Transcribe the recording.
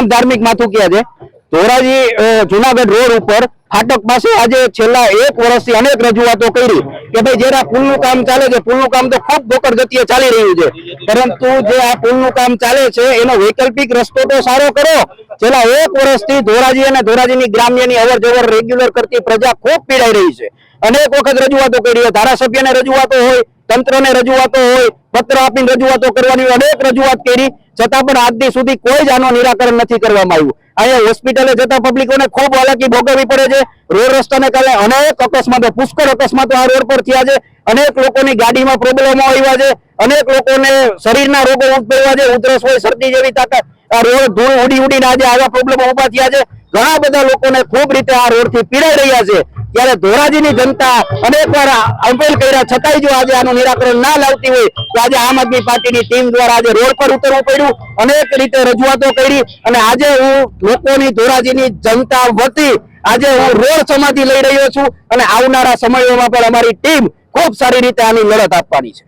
તમામ ધાર્મિક માથુકિયા છે. ધોરાજી જુનાગઢ રોડ ઉપર ફાટક પાસે આજે છેલ્લા એક વર્ષથી અનેક રજૂઆતો કરી કે ભાઈ જયારે આ પુલનું કામ ચાલે છે, પુલનું કામ તો ખૂબ ધોકડ ગતિએ ચાલી રહ્યું છે. પરંતુ જે આ પુલનું કામ ચાલે છે, એનો વૈકલ્પિક રસ્તો તો સારો કરો. છેલ્લા એક વર્ષથી ધોરાજી અને ધોરાજીની ગ્રામ્યની અવર જવર રેગ્યુલર કરતી પ્રજા ખૂબ પીડાઈ રહી છે. અનેક વખત રજૂઆતો કરી હોય ધારાસભ્યને રજૂઆતો હોય, તંત્રને રજૂઆતો હોય, પત્ર આપીને રજૂઆતો કરવાની અનેક રજૂઆત કરી. છતાં પણ આજ સુધી કોઈ જ આનો નિરાકરણ નથી કરવામાં આવ્યું. અહીંયા હોસ્પિટલે જતા પબ્લિકોને ખૂબ હાલાકી ભોગવવી પડે છે. રોડ રસ્તાને કારણે અનેક અકસ્માતો, પુષ્કળ અકસ્માતો આ રોડ પર થયા છે અનેક લોકોની ગાડીમાં પ્રોબ્લેમો આવ્યા છે. અનેક લોકોને શરીરના રોગો ઉદ્ભવ્યા છે ઉધરસ હોય, શરદી જેવી તાકાત, આ રોડ ધૂળ ઉડી ઉડીને આજે આવા પ્રોબ્લેમો ઊભા થયા છે. ઘણા બધા લોકોને ખૂબ રીતે આ રોડથી પીડાઈ રહ્યા છે. ત્યારે ધોરાજીની જનતા અનેક વાર અપીલ કર્યા, છતાંય જો આજે આનું નિરાકરણ ના લાવતી હોય, તો આજે આમ આદમી પાર્ટીની ટીમ દ્વારા આજે રોડ પર ઉતરવું પડ્યું. અનેક રીતે રજૂઆતો કરી અને આજે હું લોકોની ધોરાજીની જનતા વતી આજે હું રોડ સમાધિ લઈ રહ્યો છું અને આવનારા સમયોમાં પણ અમારી ટીમ ખૂબ સારી રીતે આની લડત આપવાની છે.